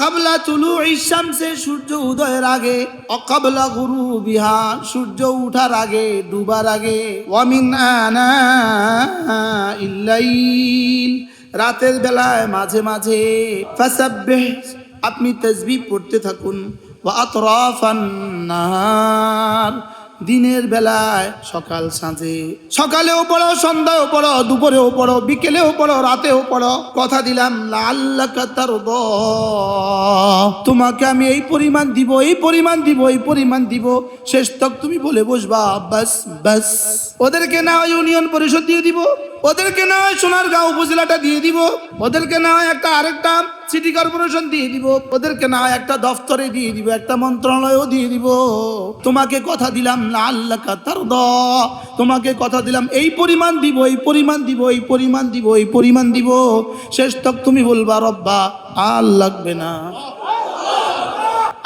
কাবলা তুলু ইসামসে সূর্য উদয়ের আগে, অকাবলা গুরু বিহার সূর্য উঠার আগে, ডুবার আগে, ওয়ামিন আনা ইল্লাইল, রাতের বেলায় মাঝে মাঝে, ফাসাব্বিহ, আপনি তসবিহ পড়তে থাকুন, ওয়া আতরাফান নাহার। দিনের বেলায় সকাল সাঁঝে। সকালেও পড়ো, সন্ধ্যাও পড়ো, দুপুরেও পড়ো, বিকেলেও পড়ো, রাতেও পড়ো। কথা দিলাম। তোমাকে আমি এই পরিমাণ দিব, এই পরিমাণ দিব, এই পরিমাণ দিব। শেষ তক তুমি বলে বসবা, বাস বাস। ওদেরকে না ইউনিয়ন পরিষদ দিয়ে দিব। ওদেরকে না হয় সোনারগাঁও উপজেলাটা দিয়ে দিব, ওদেরকে না হয় একটা আরেকটা সিটি কর্পোরেশন দিয়ে দিব, ওদেরকে না হয় একটা দফতরে দিয়ে দিব, একটা মন্ত্রণালয়ও দিয়ে দিব। তোমাকে কথা দিলাম আল্লাহ কাতার দ তোমাকে কথা দিলাম, এই পরিমাণ দিব, এই পরিমাণ দিব, এই পরিমাণ দিব, এই পরিমাণ দিব। শেষ তক তুমি বলবা, রব্বা, আর লাগবে না।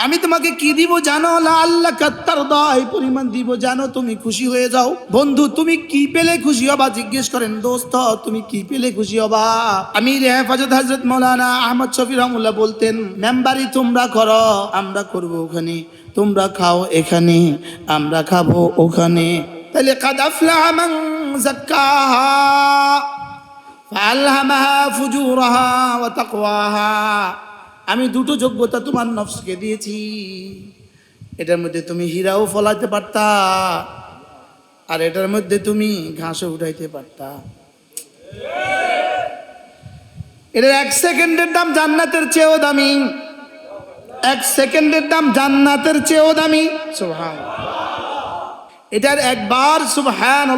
আমি তোমাকে কি দিব জানো? আল্লাহ কাত্তার দয় পরিমাণ দিব জানো, তুমি খুশি হয়ে যাও। বন্ধু, তুমি কি পেলে খুশি হবা? জিজ্ঞেস করেন, দোস্ত, তুমি কি পেলে খুশি হবা? আমি হেফাজত হজরত মৌলানা আহমদ শফি রহমুল্লাহ বলতেন, মেম্বারি তোমরা করো, আমরা করব ওখানে, তোমরা খাও এখানে, আমরা খাব ওখানে। তাহলে, কাদ আফলাহা মান যাক্কাহা, ফাআলহামাহা ফুজুরাহা ওয়া তাকওয়াহা। আমি দুটো যোগ্যতা তোমার নফসকে দিয়েছি। এটার মধ্যে তুমি হীরাও ফলাইতে পারতা, আর এটার মধ্যে তুমি ঘাসও উঠাইতে পারতা। এটার এক সেকেন্ডের দাম জান্নাতের চেয়েও দামি। এক সেকেন্ডের দাম জান্নাতের চেয়েও দামি। সুবহান। এটার একবার সুবহান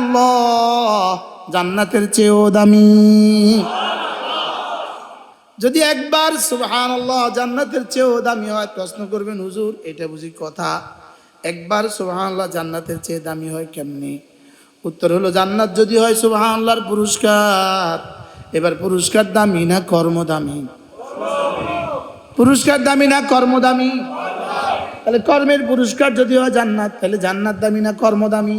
জান্নাতের চেয়েও দামি। যদি একবার সুবহান আল্লাহ জান্নাতের চেয়েও দামি হয়, প্রশ্ন করবেন, হুজুর, এটা বুঝি কথা? একবার সুবহান আল্লাহ জান্নাতের চেয়ে দামি হয় কেমনি? উত্তর হলো, জান্নাত যদি হয় সুবহান আল্লাহর পুরস্কার। এবার পুরস্কার দামি না কর্ম দামি পুরস্কার দামি না কর্ম দামি তাহলে কর্মের পুরস্কার যদি হয় জান্নাত, তাহলে জান্নাত দামি না কর্ম দামি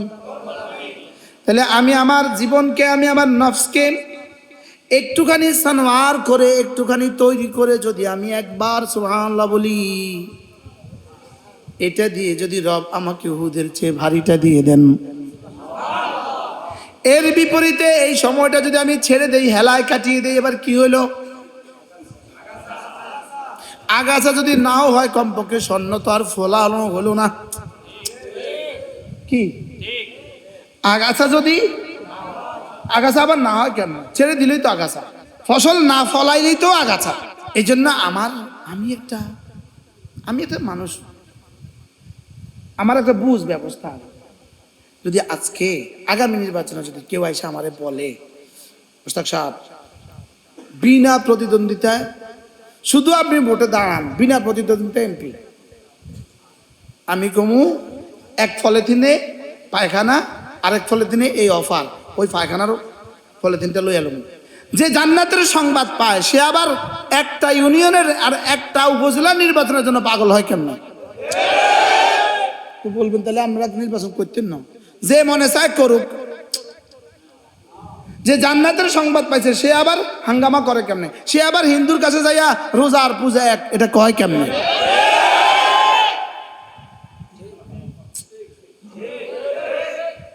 তাহলে আমি আমার জীবনকে, আমি আমার নফসকে একটুখানি সানওয়ার করে, একটুখানি তৈরি করে যদি আমি একবার সুবহানাল্লাহ বলি, এটা দিয়ে যদি রব আমাকে হুদের চেয়ে ভারীটা দিয়ে দেন। এর বিপরীতে এই সময়টা যদি আমি ছেড়ে দেই, হেলায় কাটিয়ে দেই, এবার কি হলো? আগাছা যদি নাও হয়, কমপক্ষে স্বর্ণ তো আর ফোলানো হলো না। কি? আগাছা যদি আগাছা আবার না হয় কেন? ছেড়ে দিলেই তো আগাছা। ফসল না ফলাইলেই তো আগাছা। এই জন্য আমার, আমি একটা আমি একটা মানুষ। আমার একটা বুঝ ব্যবস্থা যদি আজকে আগামী নির্বাচনে যদি কেউ এসে আমারে বলে সাহেব, বিনা প্রতিদ্বন্দ্বিতায় শুধু আপনি ভোটে দাঁড়ান, বিনা প্রতিদ্বন্দ্বিতা এমপি আমি কমু, এক ফলে ফলেথিনে পায়খানা, আরেক ফলেথিনে এই অফার। ওই পায়খানার পলিথিনটা লই এলাম যে জান্নাতের সংবাদ পায়, সে আবার একটা ইউনিয়নের আর একটা উপজেলা নির্বাচনের জন্য পাগল হয় কেমন? বলবেন, তাহলে আমরা নির্বাচন করতেন না। যে মনে চায় করুক। যে জান্নাতের সংবাদ পাইছে, সে আবার হাঙ্গামা করে কেমনে? সে আবার হিন্দুর কাছে যাইয়া রোজা আর পূজা এক, এটা কয় কেমনে?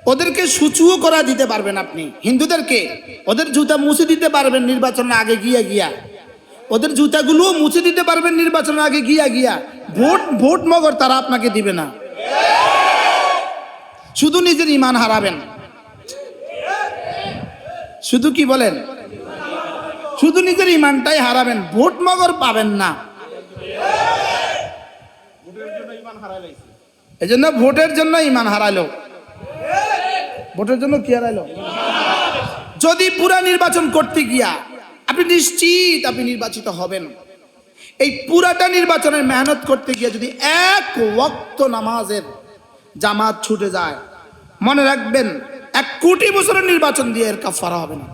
ওদেরকে সুচুও করা দিতে পারবেন আপনি। হিন্দুদেরকে। ওদের জুতা মুছে দিতে পারবেন নির্বাচনের আগে গিয়া গিয়া। ওদের জুতাগুলো মুছে দিতে পারবেন নির্বাচনের আগে গিয়া গিয়া। ভোট ভোট মগর তারা আপনাকে দিবে না। শুধু নিজের ইমান হারাবেন। শুধু কি বলেন? শুধু নিজের ইমানটাই হারাবেন ভোট মগর পাবেন না। এই জন্য ভোটের জন্য ইমান হারাইলো। ভোটের জন্য কি হারাইলো? যদি পুরা নির্বাচন করতে গিয়া আপনি নিশ্চিত আপনি নির্বাচিত হবেন। এই পুরাটা নির্বাচনের মেহনত করতে গিয়ে যদি এক ওয়াক্ত নামাজের জামাত ছুটে যায়, মনে রাখবেন, এক কোটি বছরের নির্বাচন দিয়ে এর কাফারা হবে না।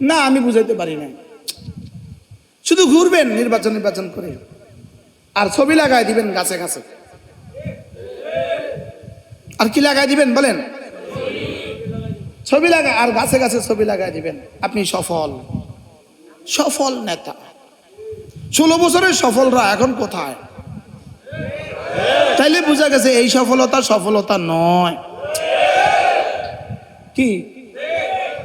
না, আমি বুঝাইতে পারি না শুধু ঘুরবেন নির্বাচন নির্বাচন করে। আর ছবি লাগাই দিবেন গাছে গাছে। আর কি লাগাই দিবেন বলেন? ছবি লাগা আর গাছে গাছে ছবি লাগাই দিবেন। আপনি সফল। সফল নেতা। ষোলো বছরের সফলরা এখন কোথায়? তাইলে বোঝা গেছে এই সফলতা সফলতা নয়। কি?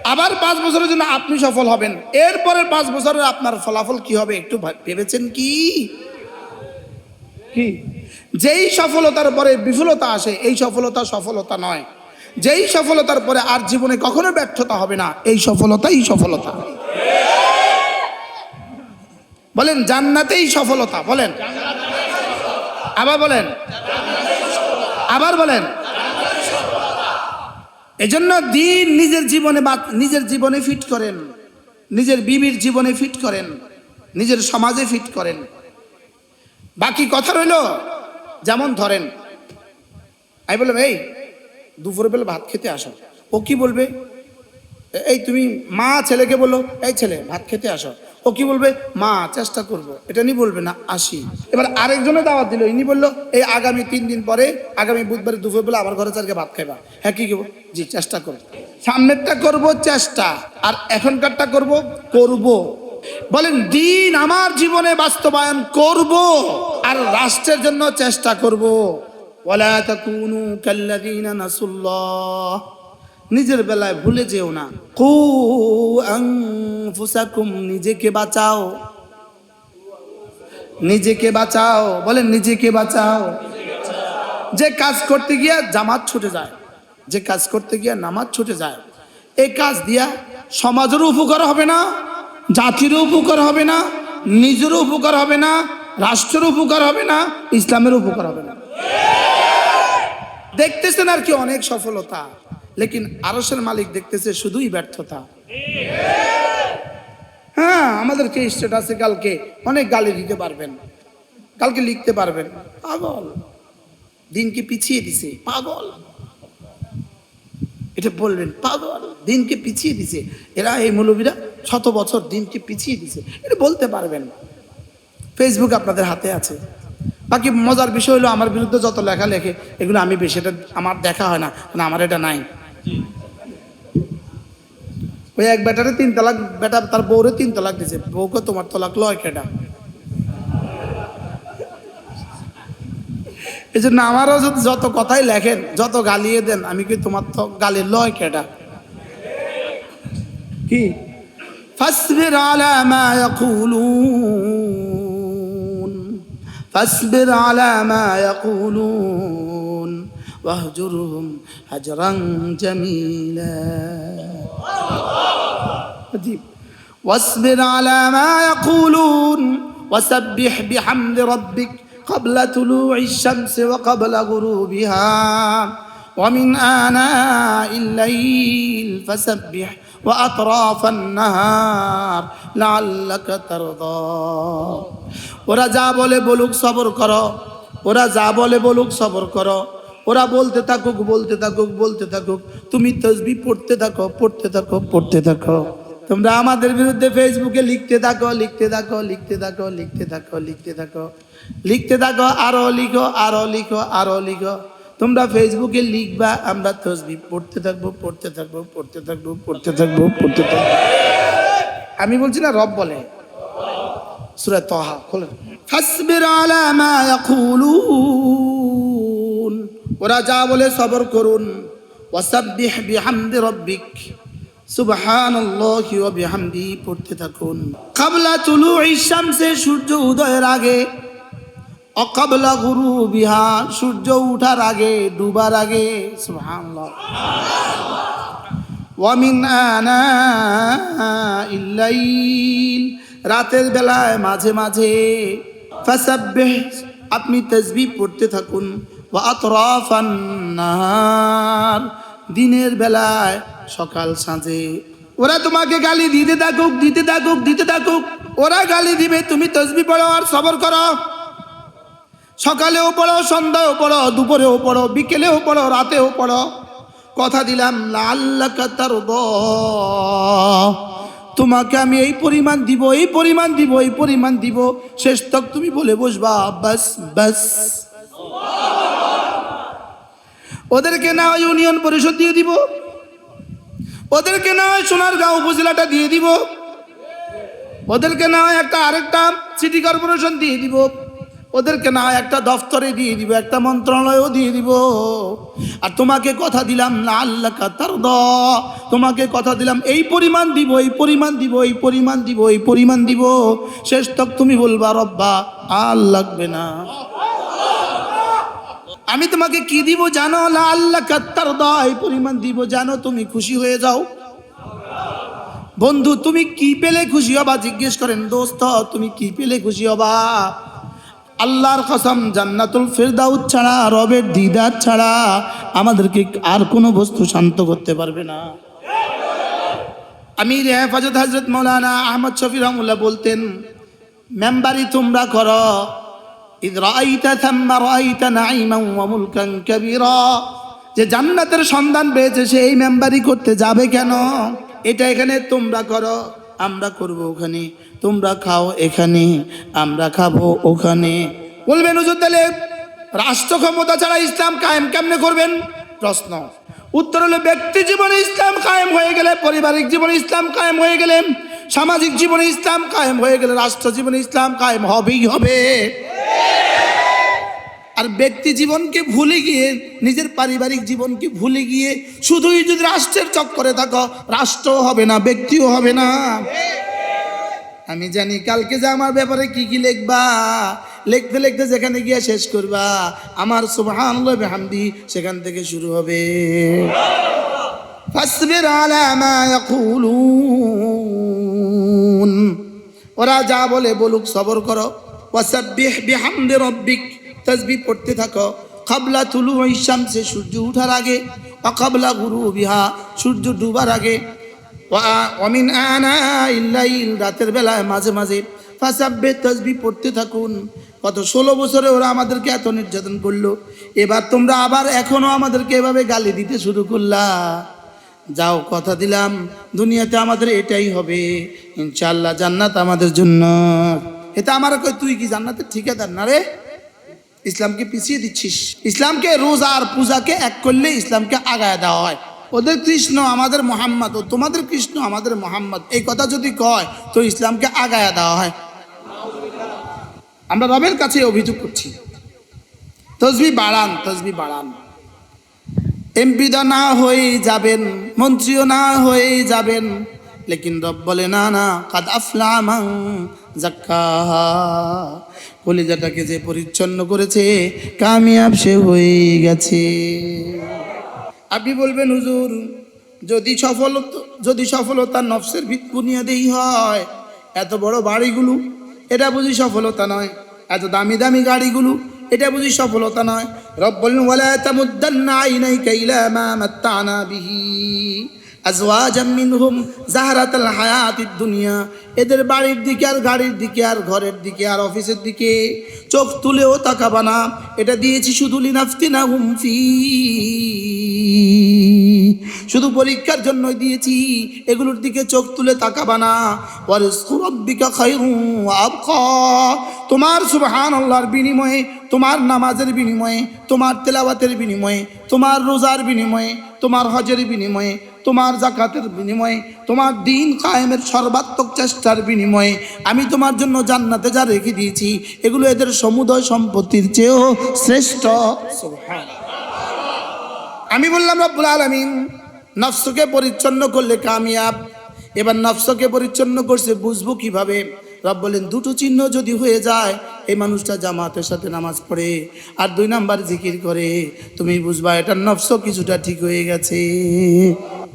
আবার পাঁচ বছরের জন্য আপনি সফল হবেন। এরপরের পাঁচ বছরের আপনার ফলাফল কি হবে একটু ভেবেছেন কি? কি? যেই সফলতার পরে বিফলতা আসে, এই সফলতা সফলতা নয়। যেই সফলতার পরে আর জীবনে কখনো ব্যর্থতা হবে না, এই সফলতাই সফলতা। বলেন, জান্নাতেই সফলতা, বলেন। আবার বলেন। আবার বলেন। এজন্য দিন নিজের জীবনে বাত- নিজের জীবনে ফিট করেন। নিজের বিবির জীবনে ফিট করেন। নিজের সমাজে ফিট করেন। বাকি কথা রইল যেমন ধরেন, আমি বললাম, এই, দুপুরে বেলা ভাত খেতে আসো। ও কি বলবে? এই, তুমি মা ছেলেকে বলল, এই ছেলে, ভাত খেতে আসো। ও কি বলবে? মা, চেষ্টা করব। এটা নিয়ে বলবে না, আসি। এবার আরেকজনে দাওয়াত দিল, ইনি বলল, এই আগামী তিন দিন পরে, আগামী বুধবার দুপুর বেলা আমার ঘরে চারকে ভাত খাইবা। হ্যাঁ কি করব জি, চেষ্টা করব। সামনেরটা করব, চেষ্টা। আর এখনকারটা করব করব। বলেন, দিন আমার জীবনে বাস্তবায়ন করব আর রাষ্ট্রের জন্য চেষ্টা করব। নিজের বেলায় ভুলে যেও না। নিজেকে বাঁচাও। নিজেকে বাঁচাও। বলেন, নিজেকে বাঁচাও। যে কাজ করতে গিয়া জামাত ছুটে যায়, যে কাজ করতে গিয়া নামাজ ছুটে যায় এই কাজ দিয়া সমাজেরও উপকার হবে না? জাতিরও উপকার হবে না, নিজেরও উপকার হবে না, রাষ্ট্রেরও উপকার হবে না ইসলামের উপকার হবে না। দেখতেছেন আর কি অনেক সফলতা, লেকিন আরসের মালিক দেখতেছে শুধুই ব্যর্থতা। হ্যাঁ আমাদের আমাদেরকে স্টেটাসে কালকে অনেক গালি দিতে পারবেন, কালকে লিখতে পারবেন। পাগল। দিনকে পিছিয়ে দিছে? পাগল। এটা বলবেন, পাগল। দিনকে পিছিয়ে দিছে? এরা এই মৌলবীরা শত বছর দিনকে পিছিয়ে দিছে। এটা বলতে পারবেন না। ফেসবুক আপনাদের হাতে আছে। বাকি মজার বিষয় হলো, আমার বিরুদ্ধে যত লেখা লেখে এগুলো আমি বেশি এটা আমার দেখা হয় না কারণ আমার এটা নাই। ওই এক বেটারে তিন তালাক বেটা তার বউরে তিন তালাক দিছে। বউকে তোমার তালাক লয় কেটা এই জন্য আমারও যত কথাই লেখেন, যত গালিয়ে দেন, আমি কি তোমার তো গালি লয় কেটা কি? فاصبر على ما يقولون. فاصبر على ما يقولون. واهجرهم هجرا جميلا. واصبر على ما يقولون. وسبح بحمد ربك قبل طلوع الشمس وقبل غروبها. ومن آناء الليل فسبح وأطراف النهار لعلك ترضى ওরা যা বলে বলুক সবর করো ওরা যা বলে বলুক সবর করো ওরা বলতে থাকুক বলতে থাকুক বলতে থাকুক তুমি তসবি পড়তে থাকো পড়তে থাকো পড়তে থাকো তোমরা আমাদের বিরুদ্ধে ফেসবুকে লিখতে থাকো লিখতে থাকো লিখতে থাকো লিখতে থাকো লিখতে থাকো লিখতে থাকো আরো লিখো আরো লিখো আরো লিখো তোমরা ফেসবুকে লিখবা, আমরা তসবি পড়তে থাকব পড়তে থাকব পড়তে থাকব পড়তে থাকব পড়তে থাকব। আমি বলছি না, রব বলে। সুরা তহা খোলেন আলা মা ইয়াকুলুন। ওরা যা বলে সবর করুন। ওয়াসাব্বিহ বিহামদি রাব্বিক। সুবহানাল্লাহি ওয়া বিহামদি, পড়তে থাকুন। কাবলা তুলুই শামসে, সূর্য উদয়ের আগে। অকাবলা গুরু বিহা, সূর্য উঠার আগে, ডুবার আগে রাতের বেলায় মাঝে মাঝে আপনি তাসবিহ পড়তে থাকুন দিনের বেলায়, সকাল সাঁঝে। ওরা তোমাকে গালি দিতে থাকুক দিতে থাকুক দিতে থাকুক, ওরা গালি দিবে, তুমি তসবি পড়ো আর সবর করো। সকালেও পড়ো সন্ধ্যায়ও পড়ো, দুপুরেও পড়ো, বিকেলেও পড়ো, রাতেও পড়ো। কথা দিলাম আল্লাহ কাতার তোমাকে আমি এই পরিমাণ দিব, এই পরিমাণ দিব, এই পরিমাণ দিব। শেষ তক তুমি বলে বসবা, বাস বাস। ওদেরকে না হয় ইউনিয়ন পরিষদ দিয়ে দিব। ওদেরকে না হয় সোনারগাঁও উপজেলাটা দিয়ে দিব। ওদেরকে না হয় একটা আরেকটা সিটি কর্পোরেশন দিয়ে দিব। ওদেরকে না একটা দফতরে দিয়ে দিব, একটা মন্ত্রণালয়ও দিয়ে দিব। আর তোমাকে কথা দিলাম, না, আল্লাহ কাতার দ তোমাকে কথা দিলাম, এই পরিমাণ দিব, এই পরিমাণ দিব, এই পরিমাণ দিব, এই পরিমাণ দিব। শেষ তক তুমি বলবা, রব্বা, আর লাগবে না। আমি তোমাকে কি দিব জানো? না আল্লাহ কাত্তার দ এই পরিমাণ দিব জানো, তুমি খুশি হয়ে যাও। বন্ধু, তুমি কি পেলে খুশি হবা? জিজ্ঞেস করেন, দোস্ত, তুমি কি পেলে খুশি হবা? আল্লাহর কসম, জান্নাতুল ফেরদাউদ ছাড়া, রবের দিদার ছাড়া আমাদেরকে আর কোনো বস্তু শান্ত করতে পারবে না। আমির হেফাজত হজরত মৌলানা আহমদ শফি রহমুল্লাহ বলতেন, মেম্বারি তোমরা করো যে জান্নাতের সন্ধান পেয়েছে, সে এই মেম্বারি করতে যাবে কেন? এটা এখানে তোমরা করো। আমরা করব ওখানে, তোমরা খাও এখানে, আমরা খাব ওখানে। বলবেন হুজুর তাহলে রাষ্ট্র ক্ষমতা ছাড়া ইসলাম কায়েম কেমনে করবেন? প্রশ্ন। উত্তর হলো, ব্যক্তি জীবনে ইসলাম কায়েম হয়ে গেলে, পারিবারিক জীবনে ইসলাম কায়েম হয়ে গেলে, সামাজিক জীবনে ইসলাম কায়েম হয়ে গেলে, রাষ্ট্র জীবনে ইসলাম কায়েম হবেই হবে। আর ব্যক্তি জীবনকে ভুলে গিয়ে, নিজের পারিবারিক জীবনকে ভুলে গিয়ে শুধুই যদি রাষ্ট্রের চক্করে থাকো, রাষ্ট্রও হবে না, ব্যক্তিও হবে না। আমি জানি কালকে যে আমার ব্যাপারে কি কি লিখবা, লিখতে লিখতে যেখানে গিয়ে শেষ করবা, আমার সুবহান সেখান থেকে শুরু হবে। আলা ওরা যা বলে বলুক, সবর করো। ওয়াসাব্বিহ বিহামদি তাসবিহ পড়তে থাকো। কাবলা তুলু শামসে, সূর্য উঠার আগে। অকাবলা গুরু বিহা সূর্য ডুবার আগে। অমিন আনা ইল্লাইল, রাতের বেলায় মাঝে মাঝে। ফাসাব্বে তসবি পড়তে থাকুন। গত ষোলো বছরে ওরা আমাদেরকে এত নির্যাতন করল। এবার তোমরা আবার এখনও আমাদেরকে এভাবে গালি দিতে শুরু করলা। যাও, কথা দিলাম। দুনিয়াতে আমাদের এটাই হবে। ইনশাল্লাহ জান্নাত আমাদের জন্য। এটা আমার কই তুই কি জান্নাতের ঠিকাদার না রে? ইসলামকে পিছিয়ে দিচ্ছিস। ইসলামকে রোজা আর পূজাকে এক করলে ইসলামকে আগায় দেওয়া হয়। ওদের কৃষ্ণ আমাদের মোহাম্মদ ও তোমাদের কৃষ্ণ আমাদের মোহাম্মদ। এই কথা যদি কয়, তো ইসলামকে আগায় দেওয়া হয়। আমরা রবের কাছে অভিযোগ করছি। তসবি বাড়ান তসবি বাড়ান। এমপি তো না হয়ে যাবেন, মন্ত্রীও না হয়ে যাবেন। লেকিন রব বলে, না না, কাদ আফলামাং কলিজাটাকে যে পরিচ্ছন্ন করেছে, কামিয়াব সে হয়ে গেছে। আপনি বলবেন, হুজুর, যদি সফলতা যদি সফলতা নফসের বুনিয়াদেই হয়, এত বড় বাড়িগুলো, এটা বুঝি সফলতা নয়। এত দামি দামি গাড়িগুলো, এটা বুঝি সফলতা নয়। রব বলেন ওয়ালা তামুদ্দান্না আইনাইকা ইলা মা মাত্তানা বিহি। মিনহুম জাহরাতাল হায়াতিদ দুনিয়া। এদের বাড়ির দিকে আর গাড়ির দিকে আর ঘরের দিকে আর অফিসের দিকে চোখ তুলেও তাকাবা না। এটা দিয়েছি শুধু লিনাফতিনা হুম ফি। শুধু পরীক্ষার জন্য দিয়েছি, এগুলোর দিকে চোখ তুলে তাকাবা না। তোমার সুবহানাল্লাহর বিনিময়ে তোমার নামাজের বিনিময়ে, তোমার তেলাওয়াতের বিনিময়ে, তোমার রোজার বিনিময়ে, তোমার হজের বিনিময়ে, তোমার জাকাতের বিনিময়ে, তোমার দিন কায়েমের সর্বাত্মক চেষ্টার বিনিময়ে আমি তোমার জন্য জান্নাতে যা রেখে দিয়েছি, এগুলো এদের সমুদয় সম্পত্তির চেয়েও শ্রেষ্ঠ। আমি বললাম, রব্বুল আলমিন, নফসকে পরিচ্ছন্ন করলে কামিয়াব। এবার নফসকে পরিচ্ছন্ন করছে বুঝব কীভাবে? রব বলেন, দুটো চিহ্ন যদি হয়ে যায়, এই মানুষটা জামাতের সাথে নামাজ পড়ে আর দুই নাম্বার জিকির করে। তুমি বুঝবা, এটার নফস কিছুটা ঠিক হয়ে গেছে।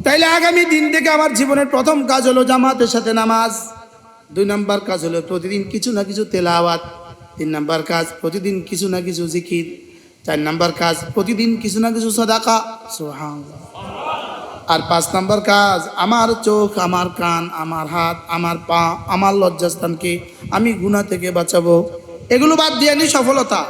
তাইলে আগামী দিন থেকে আমার জীবনের প্রথম কাজ হলো জামাতের সাথে নামাজ। দুই নাম্বার কাজ হলো প্রতিদিন কিছু না কিছু তেলাওয়াত। তিন নাম্বার কাজ প্রতিদিন কিছু না কিছু জিকির। চার নাম্বার কাজ প্রতিদিন কিছু না কিছু সদাকা। সুবহানাল্লাহ। আর পাঁচ নম্বর কাজ, আমার চোখ, আমার কান, আমার হাত, আমার পা, আমার লজ্জাস্থানকে আমি গুণা থেকে বাঁচাবো? এগুলো বাদ দিয়ে নি সফলতা।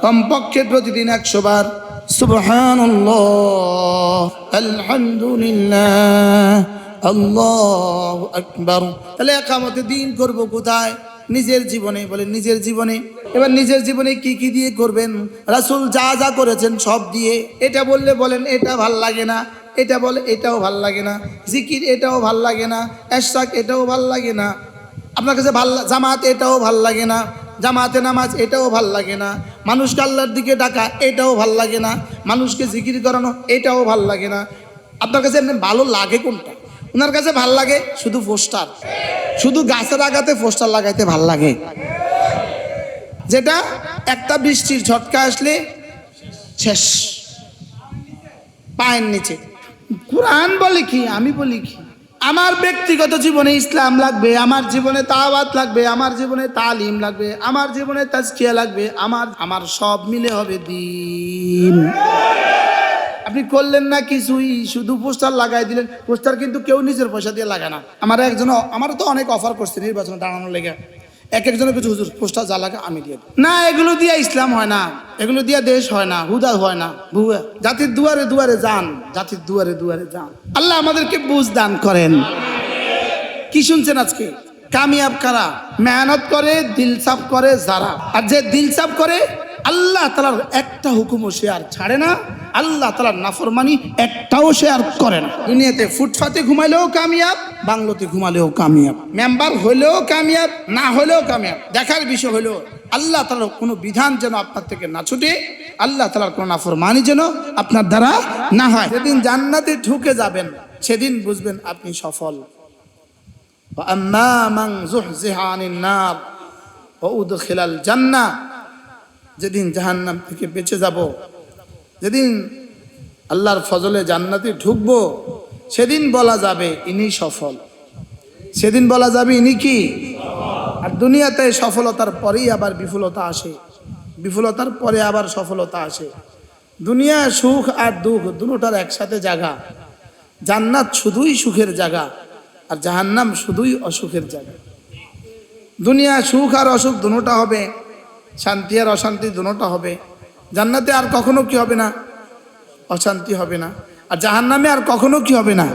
কমপক্ষে প্রতিদিন একশো বার, সুবহানাল্লাহ, আলহামদুলিল্লাহ, আল্লাহ আকবার। তাহলে একামতে দিন করব কোথায়? নিজের জীবনে, বলে নিজের জীবনে। এবার নিজের জীবনে কি কি দিয়ে করবেন? রাসূল যা যা করেছেন সব দিয়ে। এটা বললে বলেন, এটা ভালো লাগে না। এটা বলে, এটাও ভালো লাগে না। জিকির, এটাও ভালো লাগে না। এশাক, এটাও ভালো লাগে না। আপনার কাছে ভালো জামাত, এটাও ভালো লাগে না। জামাতে নামাজ, এটাও ভালো লাগে না। মানুষকে আল্লাহর দিকে ডাকা, এটাও ভালো লাগে না। মানুষকে জিকির করানো, এটাও ভালো লাগে না। আপনার কাছে এমনি ভালো লাগে কোনটা? ওনার কাছে ভালো লাগে শুধু পোস্টার। শুধু গাছের আগাতে পোস্টার লাগাইতে ভালো লাগে। যেটা একটা বৃষ্টির ঝটকা আসলে শেষ। পায়ের নিচে। কোরআন বলে কি, আমি বলি কি? আমার ব্যক্তিগত জীবনে ইসলাম লাগবে, আমার জীবনে তাওয়াত লাগবে, আমার জীবনে তালিম লাগবে, আমার জীবনে তাজকিয়া লাগবে, আমার আমার সব মিলে হবে দিন। আপনি করলেন না কিছুই, শুধু পোস্টার লাগাই দিলেন। পোস্টার কিন্তু কেউ নিজের পয়সা দিয়ে লাগায় না। আমার একজন, আমার তো অনেক অফার করছে নির্বাচনে দাঁড়ানোর লেগে। এক একজনের কিছু হুজুর পোস্টার যা লাগে আমি দিয়ে না, এগুলো দিয়ে ইসলাম হয় না। এগুলো দিয়ে দেশ হয় না, হুদা হয় না, ভুয়া। জাতির দুয়ারে দুয়ারে যান, জাতির দুয়ারে দুয়ারে যান। আল্লাহ আমাদেরকে বুঝ দান করেন। কি শুনছেন আজকে? কামিয়াব কারা? মেহনত করে দিল সাফ করে যারা। আর যে দিল সাফ করে আল্লাহ তালার একটা হুকুমও সে আর ছাড়ে না আল্লাহ তালার নাফরমানি একটাও সে আর করে না দুনিয়াতে ফুটপাতে ঘুমাইলেও কামিয়াব বাংলোতে ঘুমালেও কামিয়াব মেম্বার হইলেও কামিয়াব না হলেও কামিয়াব দেখার বিষয় হলো আল্লাহ তালার কোনো বিধান যেন আপনার থেকে না ছুটে আল্লাহ তালার কোনো নাফরমানি যেন আপনার দ্বারা না হয় সেদিন জান্নাতে ঢুকে যাবেন সেদিন বুঝবেন আপনি সফল وأما من زحزح عن النار وأدخل الجنة যেদিন জাহান্নাম থেকে বেঁচে যাব, যেদিন আল্লাহর ফজলে জান্নাতে ঢুকবো, সেদিন বলা যাবে ইনি সফল। সেদিন বলা যাবে ইনি কি? আর দুনিয়াতে সফলতার পরেই আবার বিফলতা আসে। বিফলতার পরে আবার সফলতা আসে। দুনিয়া সুখ আর দুঃখ দুটোটার একসাথে জায়গা জান্নাত শুধুই সুখের জায়গা আর জাহান্নাম শুধুই অসুখের জায়গা দুনিয়া সুখ আর অসুখ দুটোটা হবে শান্তি আর অশান্তি দুটোটা হবে। জান্নাতে আর কখনো কি হবে না? অশান্তি হবে না। আর জাহান্নামে আর কখনো কি হবে না?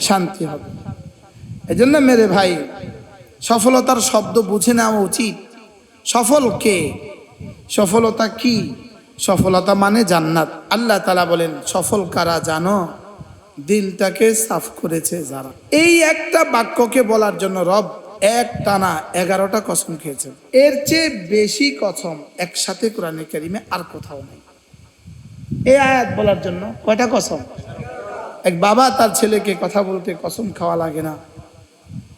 শান্তি হবে। এই জন্য মেরে ভাই, সফলতার শব্দ বুঝে নেওয়া উচিত। সফল কে? সফলতা কি? সফলতা মানে জান্নাত। আল্লাহ তালা বলেন, সফল কারা জানো? দিলটাকে সাফ করেছে যারা। এই একটা বাক্যকে বলার জন্য রব এক টানা এগারোটা কসম খেয়েছেন। এর চেয়ে বেশি কসম একসাথে কোরআনে কারিমে আর কোথাও নেই। এই আয়াত বলার জন্য কয়টা কসম? এক বাবা তার ছেলেকে কথা বলতে কসম খাওয়া লাগে না।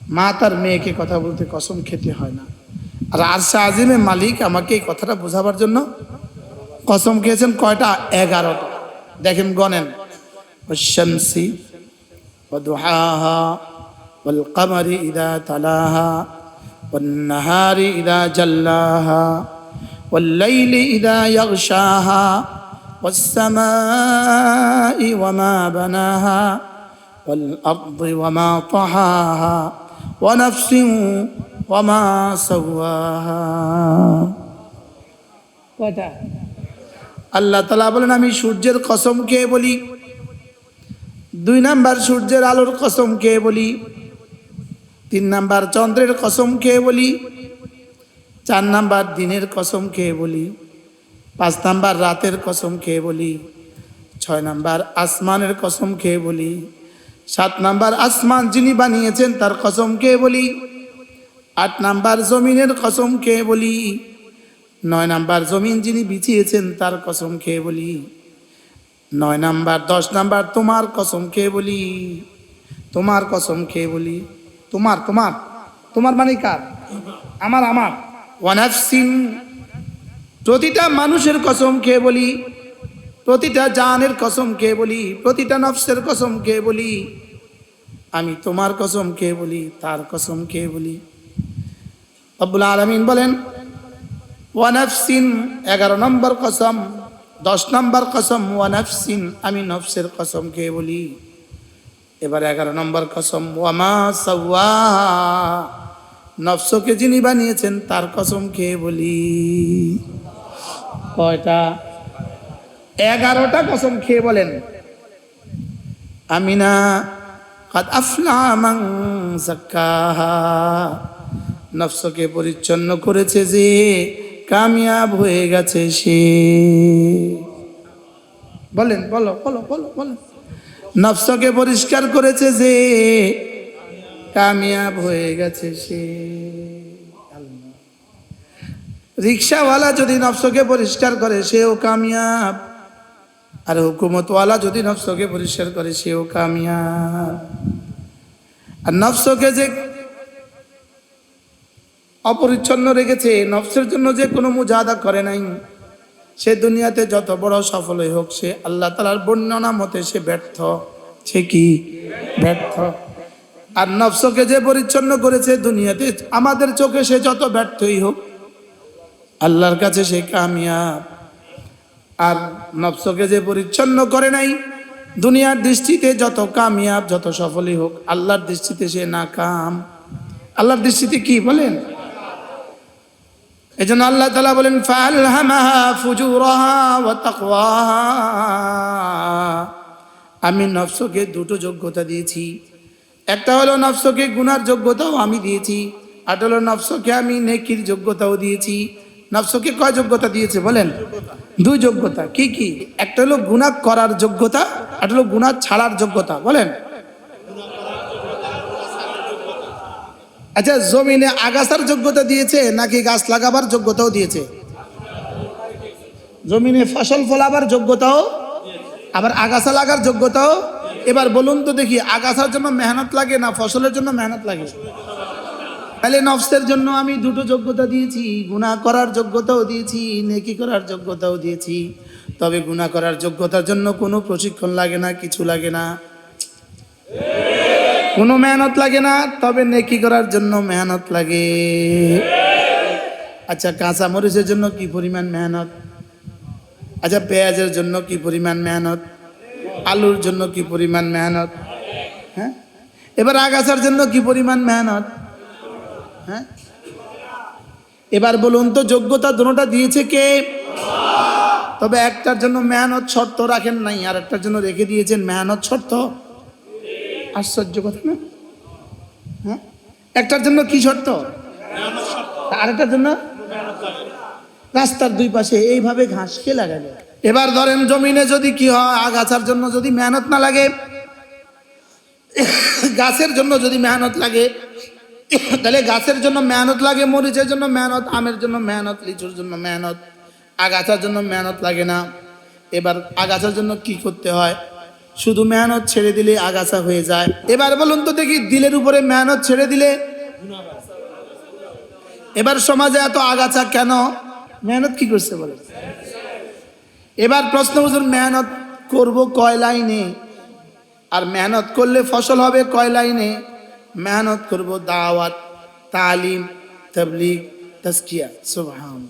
মা তার মেয়েকে কথা বলতে কসম খেতে হয় না। আর আরশা আজিমের মালিক আমাকে এই কথাটা বোঝাবার জন্য কসম খেয়েছেন কয়টা? এগারোটা। দেখেন গনেন শামসি ওয়া দুহাহা والقمر إذا تلاها والنهار إذا جلاها والليل إذا يغشاها والسماء وما بناها والأرض وما طحاها ونفس وما سواها কয়টা আল্লাহ তালা বলেন আমি সূর্যের কসম খেয়ে বলি দুই নাম্বার সূর্যের আলোর কসম খেয়ে বলি তিন নাম্বার চন্দ্রের কসম খেয়ে বলি, চার নাম্বার দিনের কসম খেয়ে বলি, পাঁচ নাম্বার রাতের কসম খেয়ে বলি, ছয় নাম্বার আসমানের কসম খেয়ে বলি, সাত নাম্বার আসমান যিনি বানিয়েছেন তার কসম খেয়ে বলি, আট নাম্বার জমিনের কসম খেয়ে বলি, নয় নাম্বার জমিন যিনি বিছিয়েছেন তার কসম খেয়ে বলি, নয় নাম্বার দশ নাম্বার তোমার কসম খেয়ে বলি, তোমার কসম খেয়ে বলি। তোমার তোমার তোমার মানে কার? আমার আমার। ওয়ানাফসিন, প্রতিটা মানুষের কসম খেয়ে বলি, প্রতিটা জানের কসম খেয়ে বলি, প্রতিটা নফসের কসম খেয়ে বলি, আমি তোমার কসম খেয়ে বলি, তার কসম খেয়ে বলি। আব্বুল আলমিন বলেন, ওয়ানাফসিন এগারো নম্বর কসম, দশ নম্বর কসম, ওয়ানাফসিন আমি নফসের কসম খেয়ে বলি। এবার এগারো নম্বর কসম, ওয়ামা সাওয়া। নফসকে যিনি বানিয়েছেন, তার কসম খেয়ে বলি? কয়টা? এগারোটা কসম খেয়ে বলেন? আমিনা, কাদ আফলা মান জাক্কাহা নফসকে পরিচ্ছন্ন করেছে যে, কামিয়াব হয়ে গেছে সে। বলেন, বলো বলো বলো বলো। নফসকে পরিষ্কার করেছে যে, কামিয়াব হয়ে গেছে সে। রিক্সাওয়ালা যদি নফসকে পরিষ্কার করে, সেও কামিয়াব। আর হুকুমতওয়ালা যদি নফসকে পরিষ্কার করে, সেও কামিয়াব। আর নফসকে যে অপরিচ্ছন্ন রেখেছে, নফসের জন্য যে কোনো মুজাদা করে নাই। সে দুনিয়াতে যত বড় সফলই হোক, সে আল্লাহ তালার বর্ণনা মতে সে ব্যর্থ। সে কি? ব্যর্থ। আর নফসকে যে পরিচ্ছন্ন করেছে দুনিয়াতে, আমাদের চোখে সে যত ব্যর্থই হোক, আল্লাহর কাছে সে কামিয়াব। আর নফসকে যে পরিচ্ছন্ন করে নাই, দুনিয়ার দৃষ্টিতে যত কামিয়াব, যত সফলই হোক, আল্লাহর দৃষ্টিতে সে নাকাম। আল্লাহর দৃষ্টিতে কি বলেন? এই জন্য আল্লাহ তালা বলেন আমি নফসকে দুটো যোগ্যতা দিয়েছি। একটা হলো নফসকে গুনার যোগ্যতাও আমি দিয়েছি। আর হলো নফসকে আমি নেকির যোগ্যতাও দিয়েছি। নফসকে কয় যোগ্যতা দিয়েছে বলেন? দুই যোগ্যতা। কি কি? একটা হলো গুনাহ করার যোগ্যতা আর হলো গুনাহ ছাড়ার যোগ্যতা। বলেন? আচ্ছা জমিনে আগাছার যোগ্যতা দিয়েছে নাকি গাছ লাগাবার যোগ্যতাও দিয়েছে? জমিনে ফসল ফলাবার যোগ্যতাও, আবার আগাছা লাগার যোগ্যতাও? এবার বলুন তো দেখি, আগাছার জন্য মেহনত লাগে না ফসলের জন্য মেহনত লাগে? তাহলে নফসের জন্য আমি দুটো যোগ্যতা দিয়েছি, গুনাহ করার যোগ্যতাও দিয়েছি, নেকি করার যোগ্যতাও দিয়েছি। তবে গুনাহ করার যোগ্যতার জন্য কোনো প্রশিক্ষণ লাগে না, কিছু লাগে না। কোনো মেহনত লাগে না, তবে নেকি করার জন্য মেহনত লাগে। আচ্ছা কাঁচা মরিচের জন্য কি পরিমাণ মেহনত? আচ্ছা পেঁয়াজের জন্য কি পরিমাণ মেহনত? আলুর জন্য কি পরিমাণ মেহনত? হ্যাঁ? এবার আগাছার জন্য কি পরিমাণ মেহনত? হ্যাঁ? এবার বলুন তো, যোগ্যতা দুটোটা দিয়েছে কে? তবে একটার জন্য মেহনত শর্ত রাখেন নাই আর একটার জন্য রেখে দিয়েছেন মেহনত শর্ত। আশ্চর্য কথা না? হ্যাঁ? একটার জন্য কি শর্ত? আরেকটার জন্য? রাস্তার দুই পাশে এইভাবে ঘাস কে লাগাবে? এবার ধরেন জমিনে যদি কি হয়, আগাছার জন্য যদি মেহনত না লাগে, গাছের জন্য যদি মেহনত লাগে, তাহলে গাছের জন্য মেহনত লাগে, মরিচের জন্য মেহনত, আমের জন্য মেহনত, লিচুর জন্য মেহনত, আগাছার জন্য মেহনত লাগে না। এবার আগাছার জন্য কি করতে হয়? শুধু মেহনত ছেড়ে দিলে আগাছা হয়ে যায়। এবার বলুন তো দেখি দিলের উপরে মেহনত ছেড়ে দিলে এবার সমাজে এত আগাছা কেন? মেহনত কি করছে বলে এবার প্রশ্ন বুঝুন মেহনত করব কয় লাইনে? আর মেহনত করলে ফসল হবে কয় লাইনে? মেহনত করব দাওয়াত, তালিম, তবলিগ তস্কিয়া সুবহান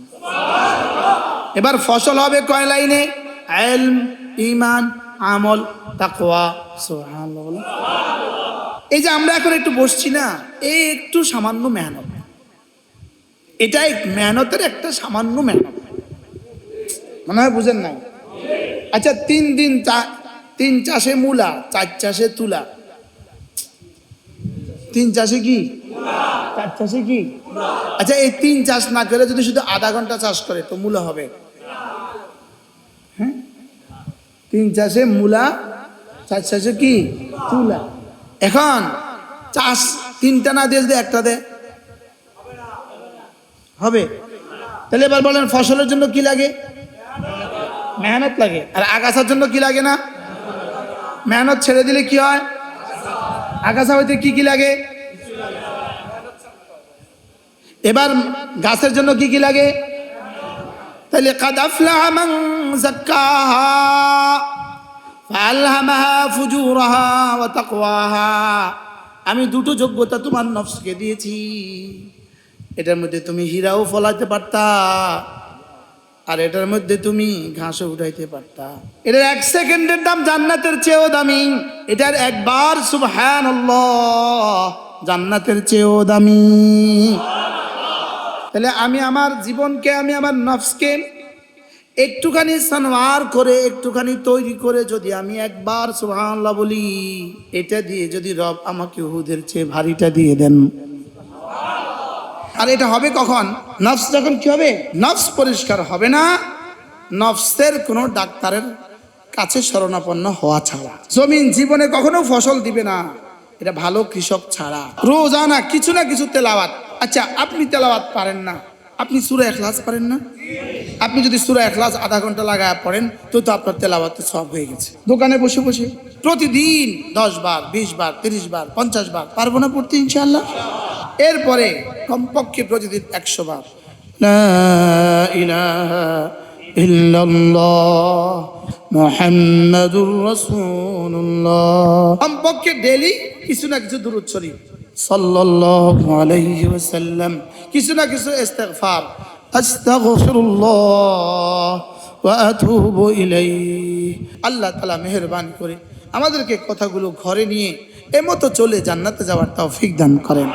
এবার ফসল হবে কয় লাইনে? এলম ইমান আমল সুবহানাল্লাহ বলো। এই যে আমরা এখন একটু বসছি না এই একটু সামান্য মেহনত। এটা মেহনতের একটা সামান্য মেহনত। মনে হয় বুঝেন নাই? আচ্ছা তিন দিন তিন চাষে মূলা, চার চাষে তুলা। তিন চাষে কি? চার চাষে কি? আচ্ছা এই তিন চাষ না করে যদি শুধু আধা ঘণ্টা চাষ করে, তো মূলা হবে হ্যাঁ তিন চাষে মূলা, চার চাষে কি? তুলা। এখন চাষ তিনটা না দিয়ে যদি একটা দে হবে। তাহলে এবার বলেন ফসলের জন্য কি লাগে? মেহনত লাগে। আর আগাছার জন্য কি লাগে না? মেহনত ছেড়ে দিলে কি হয়? আগাছা হইতে কি কি লাগে? এবার গাছের জন্য কি কি লাগে? তাহলে কাদ আফলাহা মান যাক্কাহা ফাআলহামাহা ফুজুরাহা ওয়া আমি দুটো যোগ্যতা তোমার নফসকে দিয়েছি। এটার মধ্যে তুমি হীরাও ফলাতে পারতা আর এটার মধ্যে তুমি ঘাসও উঠাইতে পারতা। এটার এক সেকেন্ডের দাম জান্নাতের চেয়েও দামি। এটার একবার সুবহান জান্নাতের চেয়েও দামি। তাহলে আমি আমার জীবনকে, আমি আমার নফসকে একটুখানি সানওয়ার করে, একটুখানি তৈরি করে যদি আমি একবার সুবহানাল্লাহ বলি, এটা দিয়ে যদি রব আমাকে হুদের চেয়ে ভারীটা দিয়ে দেন। আর এটা হবে কখন? নফস যখন কি হবে? নফস পরিষ্কার হবে না। নফসের কোনো ডাক্তারের কাছে শরণাপন্ন হওয়া ছাড়া। জমিন জীবনে কখনো ফসল দিবে না। এটা ভালো কৃষক ছাড়া। রোজানা কিছু না কিছু তেলাওয়াত। আচ্ছা আপনি তেলাওয়াত পারেন না। আপনি সুরা এখলাস পারেন না? আপনি যদি সুরা এখলাস আধা ঘণ্টা লাগায় পড়েন, তো তো আপনার তেলাওয়াতে সব হয়ে গেছে। দোকানে বসে বসে প্রতিদিন দশ বার, বিশ বার, তিরিশ বার, পঞ্চাশ বার পারব না পড়তে ইনশাল্লাহ এরপরে কমপক্ষে প্রতিদিন একশো বার। মুহাম্মাদুর রাসূলুল্লাহ। কমপক্ষে ডেলি কিছু না কিছু দূরত শরীফ। সাল্লাল্লাহু আলাইহি ওয়াসাল্লাম। কিছু না কিছু ইস্তেগফার। আস্তাগফিরুল্লাহ ওয়া আতুবু ইলাইহি। আল্লাহ তাআলা মেহেরবানি করে আমাদেরকে কথাগুলো ঘরে নিয়ে এমতো চলে জান্নাতে যাওয়ার তৌফিক দান করেন।